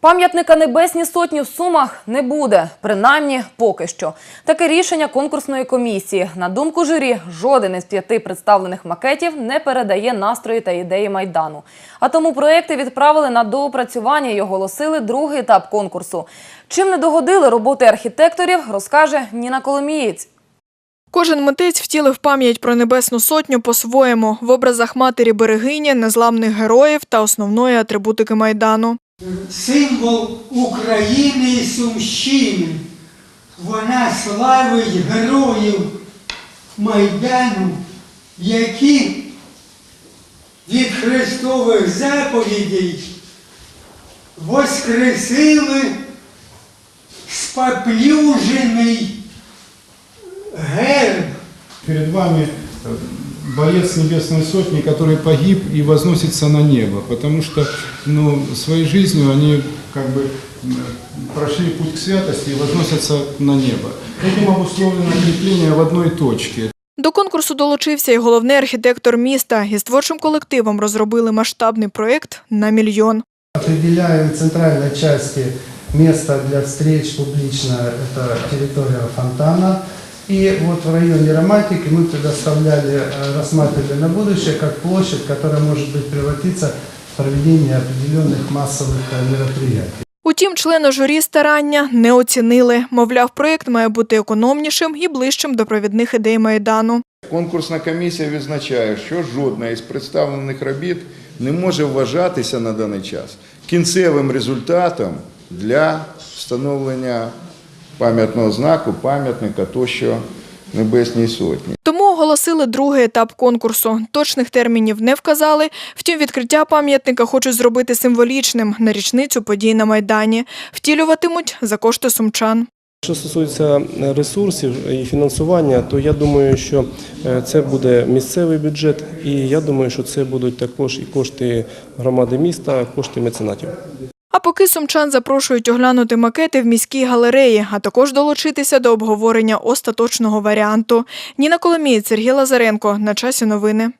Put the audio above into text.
Пам'ятника Небесній сотні в Сумах не буде, принаймні поки що. Таке рішення конкурсної комісії. На думку журі, жоден із п'яти представлених макетів не передає настрої та ідеї майдану. А тому проекти відправили на доопрацювання і оголосили другий етап конкурсу. Чим не догодили роботи архітекторів, розкаже Ніна Коломієць. Кожен митець втілив пам'ять про Небесну Сотню по-своєму в образах матері берегині, незламних героїв та основної атрибутики Майдану. Символ України і Сумщини. Вона славить героїв Майдану, які від Христових заповідей воскресили споплюжений герб. Перед вами боец Небесной Сотни, который погиб и возносится на небо, потому что ну, своей жизнью они как бы м, прошли путь к святости и возносятся на небо. Этим обусловлено крепление в одной точке. До конкурсу долучився і головний архітектор міста. Із творчим колективом розробили масштабний проєкт на мільйон. Определяем в центральной части место для встреч публично, это территория фонтана. И вот в районе романтики мы предоставляли, э, рассматривали на будущее как площадь, которая может быть превратиться в проведение определенных массовых э, мероприятий. Утім, члени журі старання не оцінили. Мовляв, проєкт має бути економнішим і ближчим до провідних ідей Майдану. Конкурсна комісія відзначає, що жодна із представлених робіт не може вважатися на даний час кінцевим результатом для встановлення пам'ятного знаку, пам'ятника тощо Небесній Сотні. Тому оголосили другий етап конкурсу. Точних термінів не вказали. Втім, відкриття пам'ятника хочуть зробити символічним на річницю подій на Майдані. Втілюватимуть за кошти сумчан. Що стосується е, ресурсів і фінансування, то я думаю, що е, це буде місцевий бюджет, і я думаю, що це будуть також і кошти громади міста, кошти меценатів. А поки сумчан запрошують оглянути макети в міській галереї, а також долучитися до обговорення остаточного варіанту. Ніна Коломієць, Сергій Лазаренко. На часі новини.